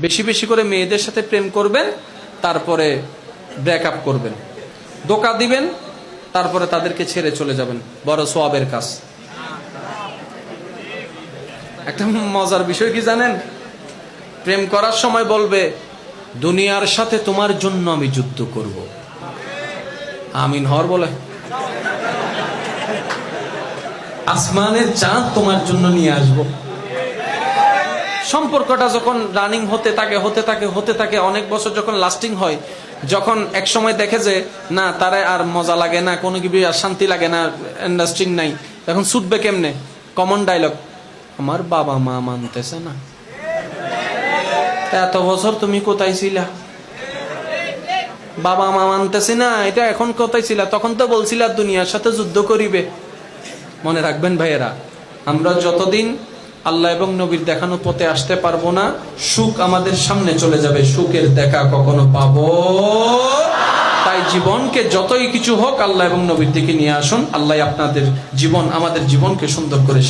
বেশি বেশি করে মেয়েদের সাথে প্রেম করবেন, তারপরে ব্রেকআপ করবেন। দোকা দিবেন, তারপরে তাদেরকে ছেড়ে চলে যাবেন। বড় সোয়াবের কাজ। একটা মজার বিষয় কি জানেন? প্রেম করার সময় বলবে, দুনিয়ার সাথে তোমার জন্য আমি যুদ্ধ করব। আমিন হর বলে। আসমানের চাঁদ তোমার জন্য নিয়ে আসব। সম্পর্কটা যখন রানিং হতে থাকে হতে থাকে হতে থাকে, অনেক বছর যখন লাস্টিং হয়, যখন এক সময় দেখে যে, না, তারে আর মজা লাগে না, কোনো কিছু আর শান্তি লাগে না ইন্ডাস্ট্রিং নাই, এখন ছুটবে কেমনে? কমন ডায়লগ আমার বাবা মা মানতেছে না। এত বছর তুমি কোথায় ছিলা? বাবা মা মানতেছে না, এটা এখন কোথায় ছিলা? তখন তো বলছিলা দুনিয়ার সাথে যুদ্ধ করিবে। মনে রাখবেন ভাইয়েরা, আমরা যতদিন আল্লাহ এবং নবীর দেখানো পথে আসতে পারব না। সুখ আমাদের সামনে চলে যাবে। সুখের দেখা কখনো পাব। তাই জীবনকে যতই কিছু হোক আল্লাহ এবং নবীর দিকে নিয়ে আসুন। আল্লাহ আপনাদের জীবন, আমাদের জীবনকে সুন্দর করে